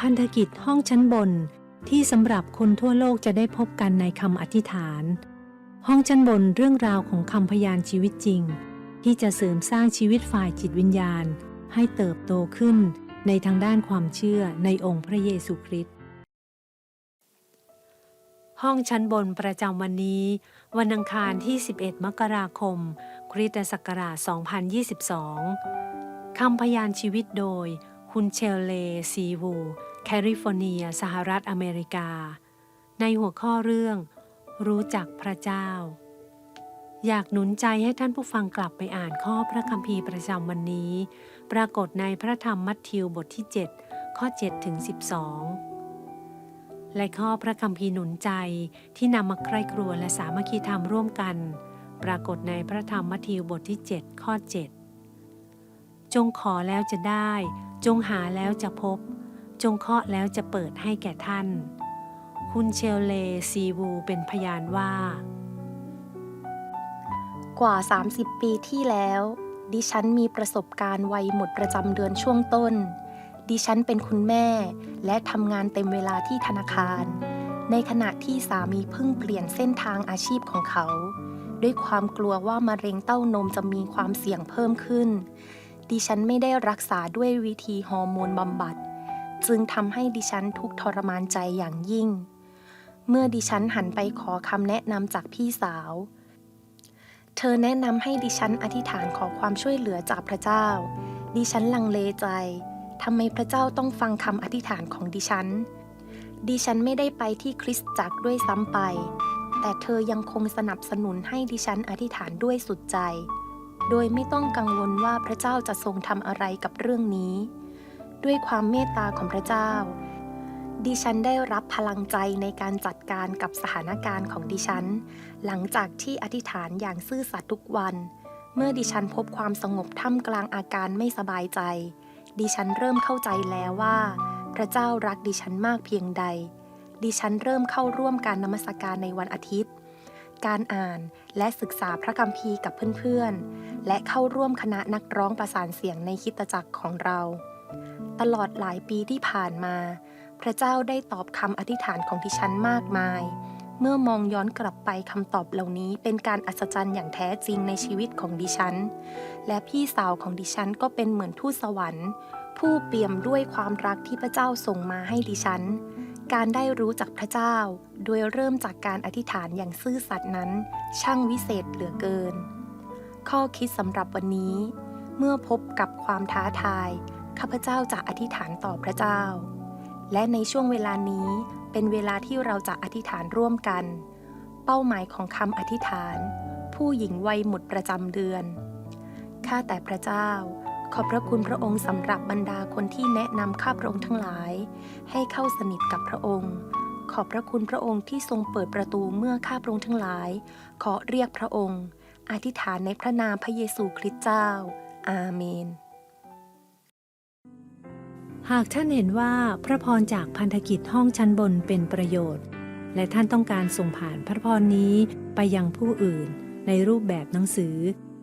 พันธกิจห้องชั้นบนที่สำหรับคนทั่วโลกจะได้พบกันในคำอธิษฐาน ห้องชั้นบนเรื่องราวของคำพยานชีวิตจริง ที่จะเสริมสร้างชีวิตฝ่ายจิตวิญญาณ ให้เติบโตขึ้นในทางด้านความเชื่อในองค์พระเยซูคริสต์ห้องชั้นบนประจำวันนี้ วันอังคารที่ 11 มกราคม คริสตศักราช 2022 คำพยานชีวิตโดย คุณเชลเลซีวู แคลิฟอร์เนีย สหรัฐอเมริกา ในหัวข้อเรื่อง รู้จักพระเจ้า อยากหนุนใจให้ท่านผู้ฟังกลับไปอ่านข้อพระคัมภีร์ประจำวันนี้ ปรากฏในพระธรรมมัทธิวบทที่ 7 ข้อ7ถึง12 และข้อพระคัมภีร์หนุนใจที่นำมาใคร่ครวญและสามัคคีธรรมร่วมกัน ปรากฏในพระธรรมมัทธิวบทที่ 7 ข้อ 7 จงขอแล้วจะได้ จงหาแล้วจะพบ จงเคาะแล้วจะเปิดให้แก่ท่าน คุณเชลเลซีวูเป็นพยานว่า กว่า 30 ปีที่แล้ว ดิฉันมีประสบการณ์วัยหมดประจำเดือนช่วงต้น ดิฉันเป็นคุณแม่และทำงานเต็มเวลาที่ธนาคาร ในขณะที่สามีเพิ่งเปลี่ยนเส้นทางอาชีพของเขา ด้วยความกลัวว่ามะเร็งเต้านมจะมีความเสี่ยงเพิ่มขึ้น ดิฉันไม่ได้รักษาด้วยวิธีฮอร์โมนบำบัด จึงทำให้ดิฉันทุกทรมานใจอย่างยิ่ง เมื่อดิฉันหันไปขอคำแนะนำจากพี่สาว เธอแนะนำให้ดิฉันอธิษฐานขอความช่วยเหลือจากพระเจ้า ดิฉันลังเลใจทำไมพระเจ้าต้องฟังคำอธิษฐานของดิฉัน ดิฉันไม่ได้ไปที่คริสตจักรด้วยซ้ำไป แต่เธอยังคงสนับสนุนให้ดิฉันอธิษฐานด้วยสุดใจ โดยไม่ต้องกังวลว่าพระเจ้าจะทรงทำอะไรกับเรื่องนี้ ด้วยความเมตตาของพระเจ้า ดิฉันได้รับพลังใจในการจัดการกับสถานการณ์ของดิฉัน หลังจากที่อธิษฐานอย่างซื่อสัตย์ทุกวัน เมื่อดิฉันพบความสงบท่ามกลางอาการไม่สบายใจ ดิฉันเริ่มเข้าใจแล้วว่า พระเจ้ารักดิฉันมากเพียงใด ดิฉันเริ่มเข้าร่วมการนมัสการในวันอาทิตย์ การอ่านและศึกษาพระคัมภีร์กับเพื่อนๆ และเข้าร่วมคณะนักร้องประสานเสียงในคิตจักรของเรา ตลอดหลายปีที่ผ่านมา พระเจ้าได้ตอบคำอธิษฐานของดิฉันมากมาย เมื่อมองย้อนกลับไปคำตอบเหล่านี้เป็นการอัศจรรย์อย่างแท้จริงในชีวิตของดิฉัน และพี่สาวของดิฉันก็เป็นเหมือนทูตสวรรค์ ผู้เปี่ยมด้วยความรักที่พระเจ้าส่งมาให้ดิฉัน การได้รู้จักพระเจ้า โดยเริ่มจากการอธิษฐานอย่างซื่อสัตย์นั้น ช่างวิเศษเหลือเกิน ข้อคิดสำหรับวันนี้ เมื่อพบกับความท้าทาย ข้าพเจ้าจะอธิษฐานต่อพระเจ้า และในช่วงเวลานี้เป็นเวลาที่เราจะอธิษฐานร่วมกัน เป้าหมายของคำอธิษฐาน ผู้หญิงวัยหมดประจำเดือน ข้าแต่พระเจ้า ขอบพระคุณพระองค์สำหรับบรรดาคนที่แนะนำข้าพระองค์ทั้งหลาย ให้เข้าสนิทกับพระองค์ ขอบพระคุณพระองค์ที่ทรงเปิดประตูเมื่อข้าพระองค์ทั้งหลาย ขอเรียกพระองค์ อธิษฐานในพระนามพระเยซูคริสต์เจ้า อาเมน หากท่านเห็นว่าพระพรจากพันธกิจห้องชั้นบนเป็นประโยชน์ และท่านต้องการส่งผ่านพระพรนี้ไปยังผู้อื่นในรูปแบบหนังสือ